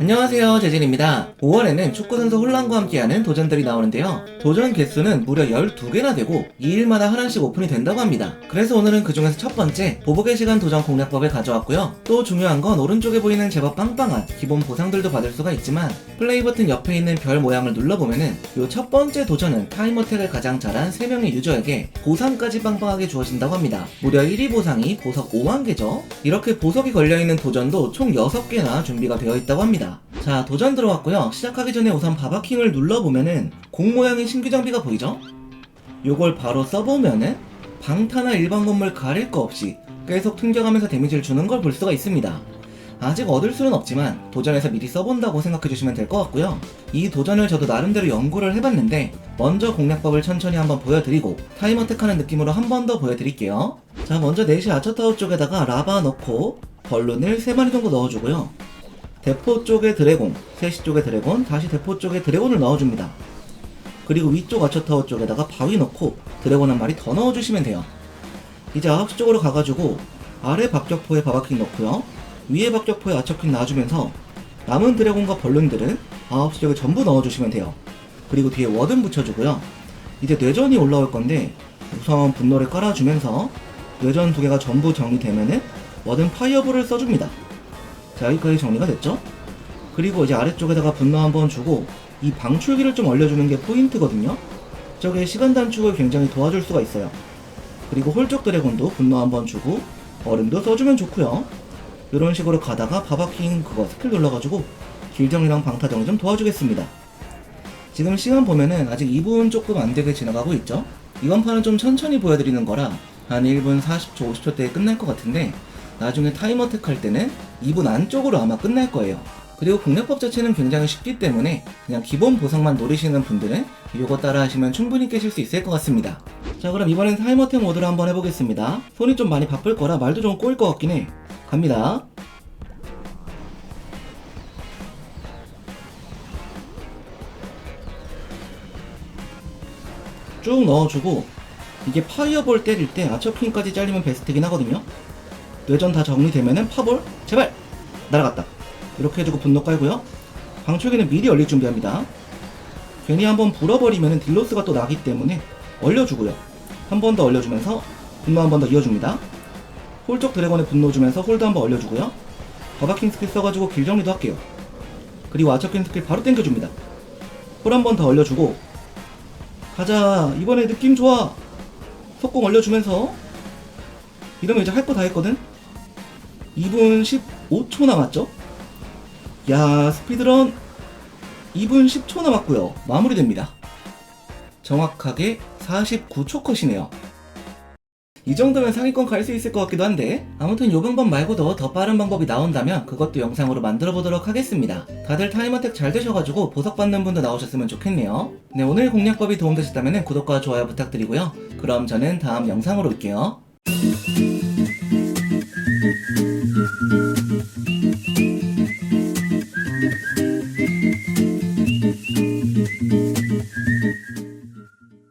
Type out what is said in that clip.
안녕하세요 재진입니다. 5월에는 축구선수 혼란과 함께하는 도전들이 나오는데요. 도전 개수는 무려 12개나 되고 2일마다 하나씩 오픈이 된다고 합니다. 그래서 오늘은 그 중에서 첫 번째 보복의 시간 도전 공략법을 가져왔고요. 또 중요한 건 오른쪽에 보이는 제법 빵빵한 기본 보상들도 받을 수가 있지만 플레이 버튼 옆에 있는 별 모양을 눌러보면은 요 첫 번째 도전은 타임어택을 가장 잘한 3명의 유저에게 보상까지 빵빵하게 주어진다고 합니다. 무려 1위 보상이 보석 5만 개죠. 이렇게 보석이 걸려있는 도전도 총 6개나 준비가 되어 있다고 합니다 자 도전 들어왔고요. 시작하기 전에 우선 바바킹을 눌러보면은 공 모양의 신규 장비가 보이죠? 요걸 바로 써보면은 방타나 일반 건물 가릴 거 없이 계속 튕겨가면서 데미지를 주는 걸 볼 수가 있습니다. 아직 얻을 수는 없지만 도전해서 미리 써본다고 생각해주시면 될 것 같고요. 이 도전을 저도 나름대로 연구를 해봤는데 먼저 공략법을 천천히 한번 보여드리고 타임어택하는 느낌으로 한 번 더 보여드릴게요. 자 먼저 4시 아처타워 쪽에다가 라바 넣고 벌룬을 3마리 정도 넣어주고요 대포 쪽에 드래곤, 3시 쪽에 드래곤, 다시 대포 쪽에 드래곤을 넣어줍니다. 그리고 위쪽 아처타워 쪽에다가 바위 넣고 드래곤 한 마리 더 넣어주시면 돼요. 이제 9시 쪽으로 가가지고 아래 박격포에 바바킹 넣고요. 위에 박격포에 아처킹 놔주면서 남은 드래곤과 벌룬들은 9시 쪽에 전부 넣어주시면 돼요. 그리고 뒤에 워든 붙여주고요. 이제 뇌전이 올라올 건데 우선 분노를 깔아주면서 뇌전 두 개가 전부 정리되면은 워든 파이어볼을 써줍니다. 자 여기까지 정리가 됐죠? 그리고 이제 아래쪽에다가 분노 한번 주고 이 방출기를 좀 올려주는 게 포인트거든요. 저게 시간 단축을 굉장히 도와줄 수가 있어요. 그리고 홀쪽 드래곤도 분노 한번 주고 얼음도 써주면 좋고요. 이런 식으로 가다가 바바킹 그거 스킬 눌러가지고 길정이랑 방타정이 좀 도와주겠습니다. 지금 시간 보면은 아직 2분 조금 안 되게 지나가고 있죠? 이번 판은 좀 천천히 보여드리는 거라 한 1분 40초, 50초 때에 끝날 것 같은데 나중에 타임어택 할 때는 2분 안쪽으로 아마 끝날 거예요. 그리고 공략법 자체는 굉장히 쉽기 때문에 그냥 기본 보상만 노리시는 분들은 이거 따라 하시면 충분히 깨실 수 있을 것 같습니다. 자 그럼 이번엔 타임어택 모드를 한번 해보겠습니다. 손이 좀 많이 바쁠 거라 말도 좀 꼬일 것 같긴 해. 갑니다. 쭉 넣어주고 이게 파이어볼 때릴 때 아처킹까지 잘리면 베스트긴 하거든요. 뇌전 다 정리되면은 파볼 제발! 날아갔다. 이렇게 해주고 분노 깔고요. 방출기는 미리 얼릴 준비합니다. 괜히 한번 불어버리면은 딜로스가 또 나기 때문에 얼려주고요. 한 번 더 얼려주면서 분노 한 번 더 이어줍니다. 홀쪽 드래곤에 분노 주면서 홀드 한번 얼려주고요. 버바킹 스킬 써가지고 길 정리도 할게요. 그리고 아처킹 스킬 바로 땡겨줍니다. 홀 한 번 더 얼려주고. 가자! 이번에 느낌 좋아! 속공 얼려주면서. 이러면 이제 할 거 다 했거든? 2분 15초 남았죠? 야, 스피드런 2분 10초 남았고요. 마무리됩니다. 정확하게 49초 컷이네요. 이 정도면 상위권 갈 수 있을 것 같기도 한데 아무튼 요 방법 말고도 더 빠른 방법이 나온다면 그것도 영상으로 만들어 보도록 하겠습니다. 다들 타임어택 잘 되셔가지고 보석 받는 분도 나오셨으면 좋겠네요. 네 오늘 공략법이 도움되셨다면 구독과 좋아요 부탁드리고요. 그럼 저는 다음 영상으로 올게요.